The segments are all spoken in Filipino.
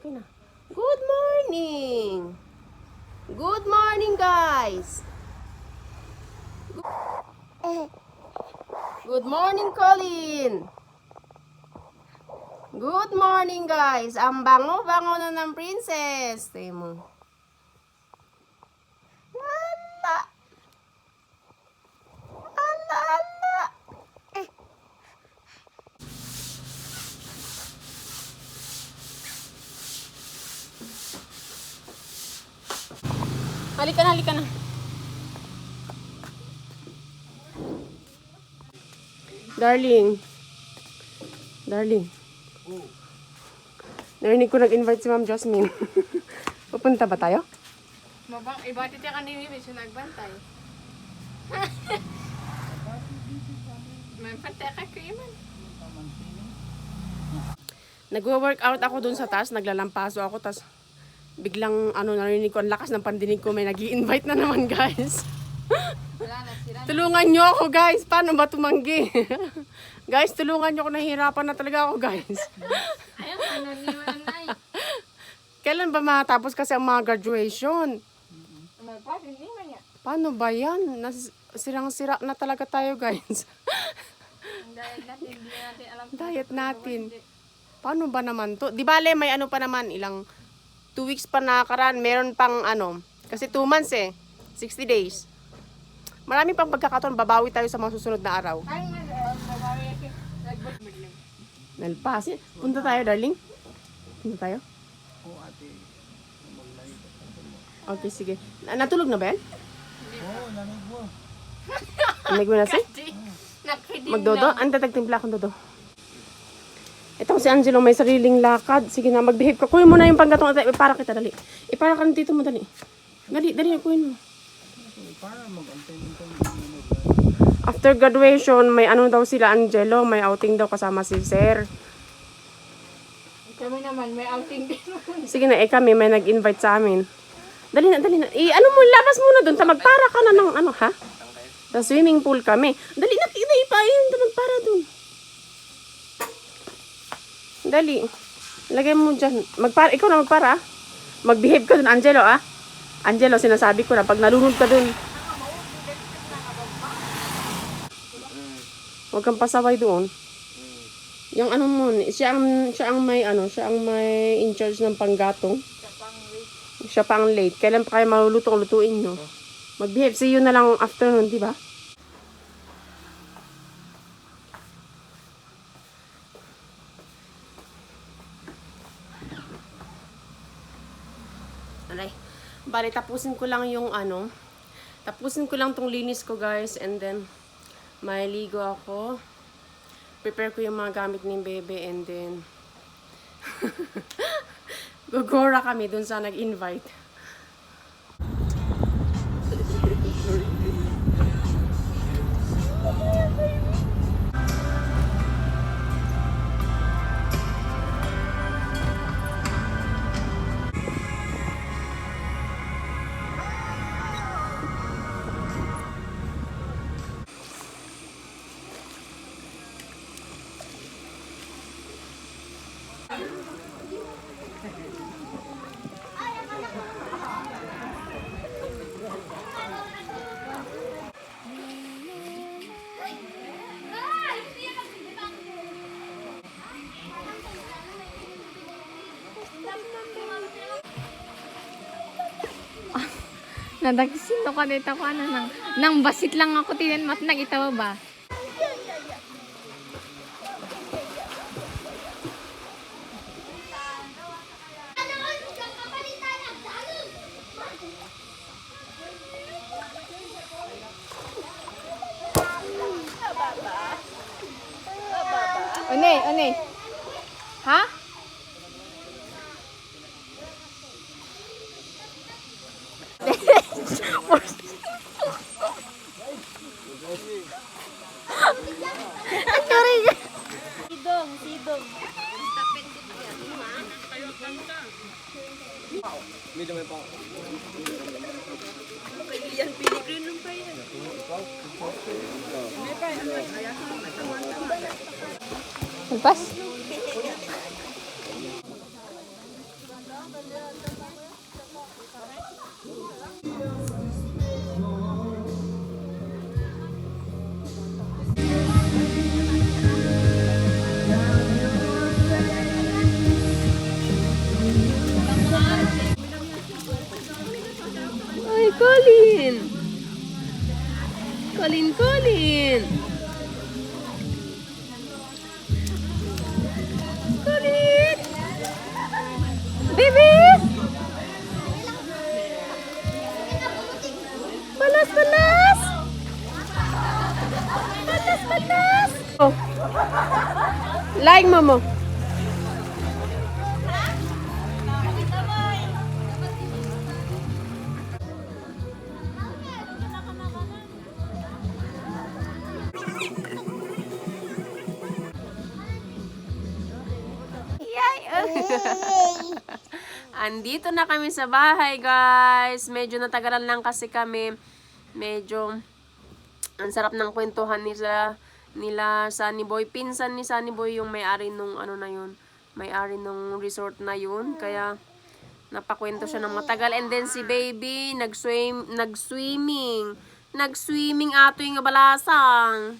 Okay na. Good morning! Good morning, guys! Good morning, Colin! Good morning, guys! Ang bango-bango na ng princess! Tayo mo. Ala! Ala, ala! Halika na, halika na. Darling. Darling. Narinig ko nag-invite si Ma'am Jasmine. Pupunta ba tayo? Mabang, ibati siya kanina yung siya nagbantay. May pantay ka kayo man. Nagwo-workout ako dun sa taas, naglalampaso ako, tas biglang ano narinig ko, ang lakas ng pandinig ko, may nag invite na naman guys. Tulungan nyo ako guys, paano ba tumanggi? guys, tulungan nyo ako, nahihirapan na talaga ako guys. Eh. Kailan ba matapos kasi ang mga graduation? Paano ba yan? Nas sirang-sira na talaga tayo guys. Diet natin, hindi natin alam. Diet natin. Paano ba naman to? Di bale, may ano pa naman, ilang two weeks pa nakakaraan. Meron pang ano, kasi two months eh. 60 days. Marami pang pagkakataon, babawi tayo sa mga susunod na araw. Ay, mas, uh, babawi ako. Nagbot mo lang. Nalpas. Punta tayo, darling. Punta tayo? Okay, sige. Na- natulog na ba yan? Oo, mo na si? Nakidim Magdodo? Ang tatagtimpla akong dodo. Ito si Angelo may sariling lakad. Sige na, mag-behave ka. Kuhin mo na yung panggatong. Ate, Ipara kita, dali. Ipara ka ng tito mo, dali. Dali, dali, kuhin mo. After graduation, may ano daw sila, Angelo. May outing daw kasama si Sir. Kami naman, may outing din. Sige na, eh kami, may nag-invite sa amin. Dali na, dali na. I, ano mo, labas muna doon. Magpara ka na ng ano, ha? Sa swimming pool kami. Dali na, ipa yun. Ta magpara doon. Dali. Lagay mo dyan. Magpara, ikaw na magpara. Mag-behave ka doon, Angelo, ah. Angelo, sinasabi ko na, pag nalunod ka doon. Huwag kang pasaway doon. Yung ano mo, siya ang, siya ang may ano, siya ang may in charge ng panggatong. Siya pa ang late. Kailan pa kayo maluluto lutuin nyo? Mag-behave. See you na lang afternoon, di ba? Bali, tapusin ko lang yung ano. Tapusin ko lang tong linis ko, guys. And then, may ligo ako. Prepare ko yung mga gamit ni Bebe. And then, gugora kami dun sa nag-invite. Nadagsin ko dito ko ano nang nang basit lang ako tinan mat nagitawa ba? One, one. Ha? May laman pa. Pagilian piligrin ng pa yan. May pa, ano ba? Nagpas? Andito na kami sa bahay, guys. Medyo natagalan lang kasi kami. Medyo ang sarap ng kwentuhan nila nila Sunny Boy. Pinsan ni Sunny Boy yung may-ari nung ano na yun. May-ari nung resort na yun. Kaya napakwento siya ng matagal. And then si baby, nag-swim, nag-swimming. Nag-swimming ato yung balasang.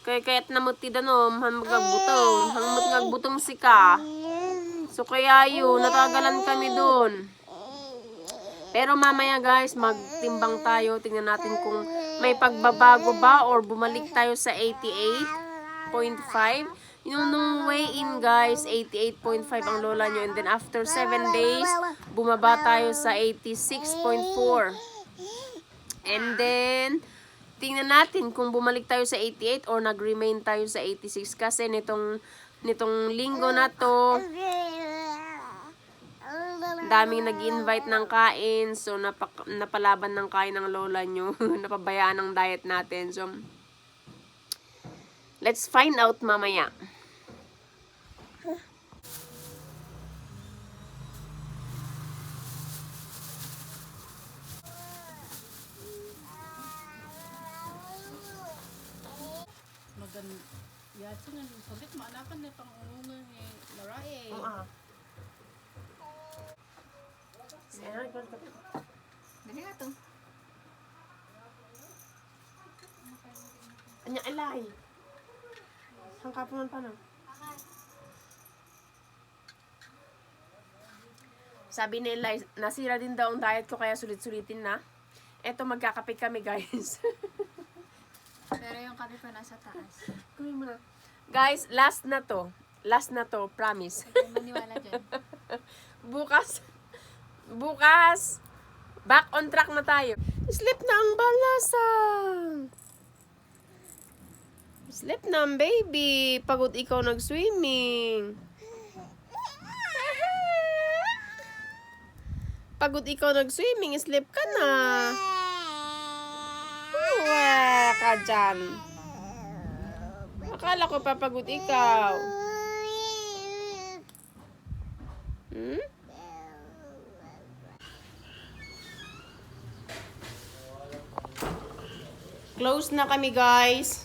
Kaya kaya't namuti danom, hamag nagbutong. Hamag nagbutong si ka. So kaya yun, natagalan kami dun. Pero mamaya guys, magtimbang tayo. Tingnan natin kung may pagbabago ba or bumalik tayo sa 88.5. Yung nung way in guys, 88.5 ang lola nyo. And then after 7 days, bumaba tayo sa 86.4. And then, tingnan natin kung bumalik tayo sa 88 or nag-remain tayo sa 86. Kasi nitong, nitong linggo na to, daming nag-invite ng kain. So, napak- napalaban ng kain ng lola nyo. Napabayaan ng diet natin. So, let's find out mamaya. magan yatsi nga sabit maanakan na pang unga ni marae Dali nga to. Anya alay. Saan ka pumunta na? Sabi ni Eli, nasira din daw ang diet ko kaya sulit-sulitin na. Eto, magkakape kami guys. Pero yung kape pa nasa taas. Kunin mo na. Guys, last na to. Last na to, promise. Maniwala dyan. bukas, bukas, back on track na tayo. Sleep na ang balasang. Sleep na ang baby. Pagod ikaw nag-swimming. Pagod ikaw nag-swimming, sleep ka na. Uwa ka dyan. Akala ko papagod ikaw. Hmm? Close na kami, guys.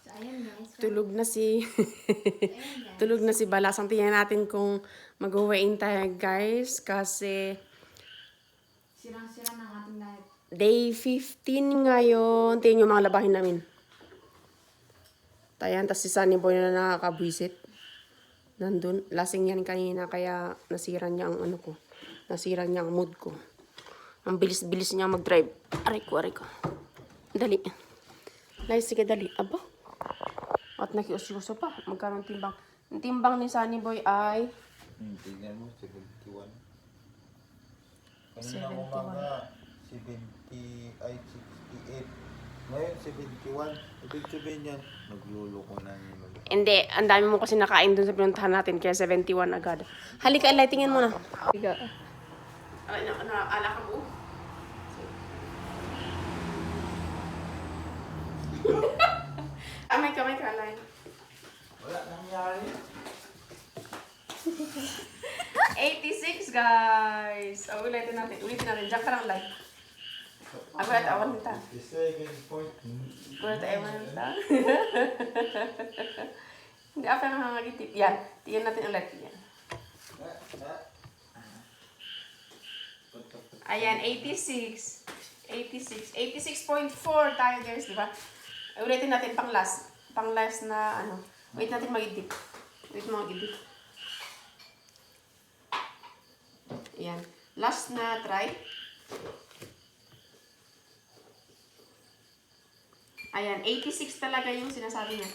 So, ayan guys. Tulog na si... Tulog na si Balasang. Tingnan natin kung mag-uwain tayo, guys. Kasi Sirang-sira ng ating diet. day 15 ngayon. Tingnan yung mga labahin namin. Tayan, tas si Sunny Boy na nakakabwisit. Nandun. Lasing yan kanina, kaya nasira niya ang ano ko. Nasira niya ang mood ko. Ang bilis-bilis niya mag-drive. Aray ko, aray ko. Dali. Lai, sige, dali. Aba. At nakiusyuso pa. Magkaroon timbang. Ang timbang ni Sunny Boy ay Hmm, tingnan mo, 71. Kanina umaga, 70, ay 68. Ngayon, 71. Ibig sabihin yan, nagluloko na mag- Hindi, ang dami mo kasi nakain dun sa pinuntahan natin, kaya 71 agad. Halika, Eli, tingin mo na. Halika. Ano, ano, ala ka mo? Amay ka, may kalay. Wala nangyari. 86, guys. Oh, ulitin natin. Ulitin natin. Diyan ka lang live. Ako at awan nita. Ako at awan nita. Hindi, ako ang hangagitip. Yan. Tingnan natin ulit. Yan. Ah, ah. Ayan, 86. 86. 86.4 tayo guys, di ba? Ay, ulitin natin pang last. Pang last na ano. Wait natin mag-edit. Wait mo mag-edit. Ayan. Last na try. Ayan, 86 talaga yung sinasabi niya.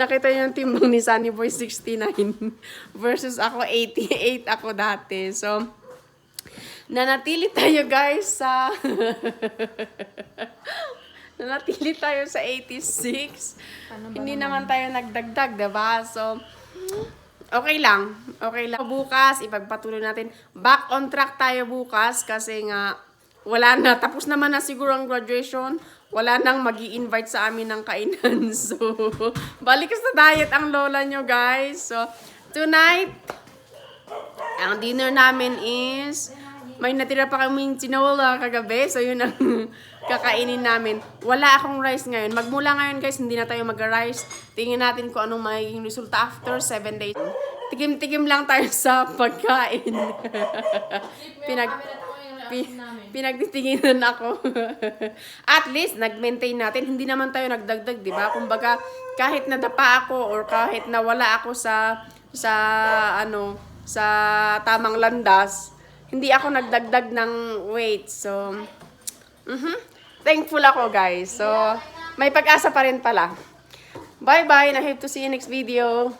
Nakita niyo yung timbang ni Sunny Boy 69 versus ako 88 ako dati. So, nanatili tayo guys sa nanatili tayo sa 86. Hindi naman tayo nagdagdag, 'di ba? So, okay lang. Okay lang. Bukas, ipagpatuloy natin. Back on track tayo bukas kasi nga wala na. Tapos naman na siguro ang graduation. Wala nang mag invite sa amin ng kainan. So, balik sa diet ang lola nyo, guys. So, tonight, ang dinner namin is may natira pa kaming sinawala kagabi. So, yun ang kakainin namin. Wala akong rice ngayon. Magmula ngayon, guys, hindi na tayo mag-rice. Tingnan natin kung anong magiging resulta after 7 days. Tigim-tigim lang tayo sa pagkain. Pinag... Pi- pinagtitinginan ako. At least, nag-maintain natin. Hindi naman tayo nagdagdag, di ba? Kumbaga, kahit nadapa ako or kahit nawala ako sa, sa, ano, sa tamang landas, hindi ako nagdagdag ng weight. So, mhm. Thankful ako, guys. So, may pag-asa pa rin pala. Bye-bye and I hope to see you next video.